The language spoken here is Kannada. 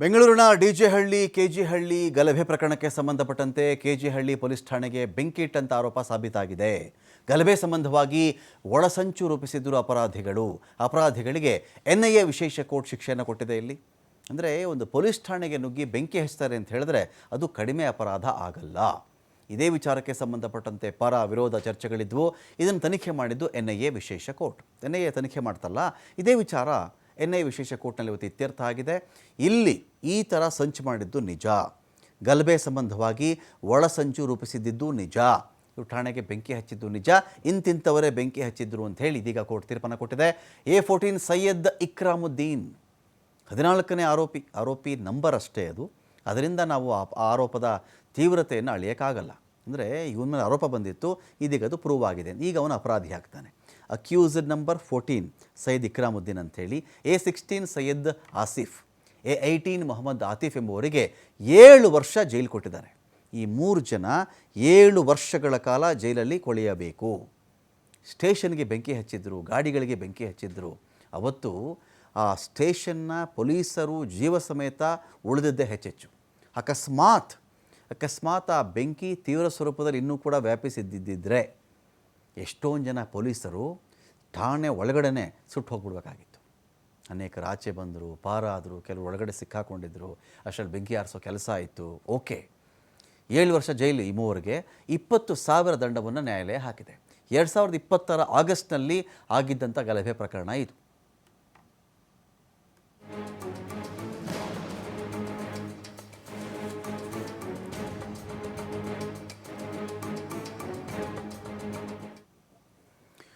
ಬೆಂಗಳೂರಿನ ಡಿಜೆಹಳ್ಳಿ, ಕೆಜಿಹಳ್ಳಿ ಗಲಭೆ ಪ್ರಕರಣಕ್ಕೆ ಸಂಬಂಧಪಟ್ಟಂತೆ ಕೆಜಿಹಳ್ಳಿ ಪೊಲೀಸ್ ಠಾಣೆಗೆ ಬೆಂಕಿ ಇಟ್ಟಂತ ಆರೋಪ ಸಾಬೀತಾಗಿದೆ. ಗಲಭೆ ಸಂಬಂಧವಾಗಿ ಒಳಸಂಚು ರೂಪಿಸಿದ್ದರು ಅಪರಾಧಿಗಳು. ಅಪರಾಧಿಗಳಿಗೆ ಎನ್ಐಎ ವಿಶೇಷ ಕೋರ್ಟ್ ಶಿಕ್ಷೆಯನ್ನು ಕೊಟ್ಟಿದೆ ಇಲ್ಲಿ. ಅಂದರೆ ಒಂದು ಪೊಲೀಸ್ ಠಾಣೆಗೆ ನುಗ್ಗಿ ಬೆಂಕಿ ಹಚ್ತಾರೆ ಅಂತ ಹೇಳಿದ್ರೆ ಅದು ಕಡಿಮೆ ಅಪರಾಧ ಆಗಲ್ಲ. ಇದೇ ವಿಚಾರಕ್ಕೆ ಸಂಬಂಧಪಟ್ಟಂತೆ ಪರ ವಿರೋಧ ಚರ್ಚೆಗಳಿದ್ವು. ಇದನ್ನು ತನಿಖೆ ಮಾಡಿದ್ದು ಎನ್ ಐ ಎ ವಿಶೇಷ ಕೋರ್ಟ್. ಎನ್ ಐ ಎ ತನಿಖೆ ಮಾಡ್ತಲ್ಲ. ಇದೇ ವಿಚಾರ ಎನ್ ಐ ವಿಶೇಷ ಕೋರ್ಟ್ನಲ್ಲಿ ಇವತ್ತು ಇತ್ಯರ್ಥ ಆಗಿದೆ. ಇಲ್ಲಿ ಈ ಥರ ಸಂಚು ಮಾಡಿದ್ದು ನಿಜ. ಗಲಭೆ ಸಂಬಂಧವಾಗಿ ಒಳಸಂಚು ರೂಪಿಸಿದ್ದು ನಿಜ. ಇವು ಠಾಣೆಗೆ ಬೆಂಕಿ ಹಚ್ಚಿದ್ದು ನಿಜ. ಇಂತಿಂಥವರೇ ಬೆಂಕಿ ಹಚ್ಚಿದ್ರು ಅಂತ ಹೇಳಿ ಇದೀಗ ಕೋರ್ಟ್ ತೀರ್ಪನ್ನು ಕೊಟ್ಟಿದೆ. A fourteen Syed Ikramuddin. ಹದಿನಾಲ್ಕನೇ ಆರೋಪಿ ಆರೋಪಿ ನಂಬರ್ ಅಷ್ಟೇ ಅದು. ಅದರಿಂದ ನಾವು ಆರೋಪದ ತೀವ್ರತೆಯನ್ನು ಅಳೆಯೋಕ್ಕಾಗಲ್ಲ. ಅಂದರೆ ಇವನ ಮೇಲೆ ಆರೋಪ ಬಂದಿತ್ತು. ಇದೀಗ ಅದು ಪ್ರೂವ್ ಆಗಿದೆ. ಈಗ ಅವನು ಅಪರಾಧಿ ಆಗ್ತಾನೆ. Accused number fourteen Syed Ikramuddin ಅಂಥೇಳಿ, A sixteen Syed Asif, A eighteen Mohammed Atif ಎಂಬುವರಿಗೆ ಏಳು ವರ್ಷ ಜೈಲು ಕೊಟ್ಟಿದ್ದಾರೆ. ಈ ಮೂರು ಜನ ಏಳು ವರ್ಷಗಳ ಕಾಲ ಜೈಲಲ್ಲಿ ಕೊಳೆಯಬೇಕು. ಸ್ಟೇಷನ್ಗೆ ಬೆಂಕಿ ಹಚ್ಚಿದ್ರು, ಗಾಡಿಗಳಿಗೆ ಬೆಂಕಿ ಹಚ್ಚಿದ್ರು. ಅವತ್ತು ಆ ಸ್ಟೇಷನ್ನ ಪೊಲೀಸರು ಜೀವ ಸಮೇತ ಉಳಿದಿದ್ದೇ ಹೆಚ್ಚೆಚ್ಚು. ಅಕಸ್ಮಾತ್ ಅಕಸ್ಮಾತ್ ಆ ಬೆಂಕಿ ತೀವ್ರ ಸ್ವರೂಪದಲ್ಲಿ ಇನ್ನೂ ಕೂಡ ವ್ಯಾಪಿಸಿದ್ದಿದ್ದರೆ ಎಷ್ಟೊಂದು ಜನ ಪೊಲೀಸರು ಠಾಣೆ ಒಳಗಡೆ ಸುಟ್ಟು ಹೋಗ್ಬಿಡ್ಬೇಕಾಗಿತ್ತು. ಅನೇಕರು ಆಚೆ ಬಂದರು, ಪಾರಾದರು, ಕೆಲವರು ಒಳಗಡೆ ಸಿಕ್ಕಾಕೊಂಡಿದ್ದರು ಅಷ್ಟರಲ್ಲಿ ಬೆಂಕಿ ಆರಿಸೋ ಕೆಲಸ ಆಯಿತು. ಓಕೆ. ಏಳು ವರ್ಷ ಜೈಲು ಈ ಮೂವರಿಗೆ ಇಪ್ಪತ್ತು ಸಾವಿರ ದಂಡವನ್ನು ನ್ಯಾಯಾಲಯ ಹಾಕಿದೆ. ಎರಡು ಸಾವಿರದ ಇಪ್ಪತ್ತರ ಆಗಸ್ಟ್ನಲ್ಲಿ ಆಗಿದ್ದಂಥ ಗಲಭೆ ಪ್ರಕರಣ ಇದು.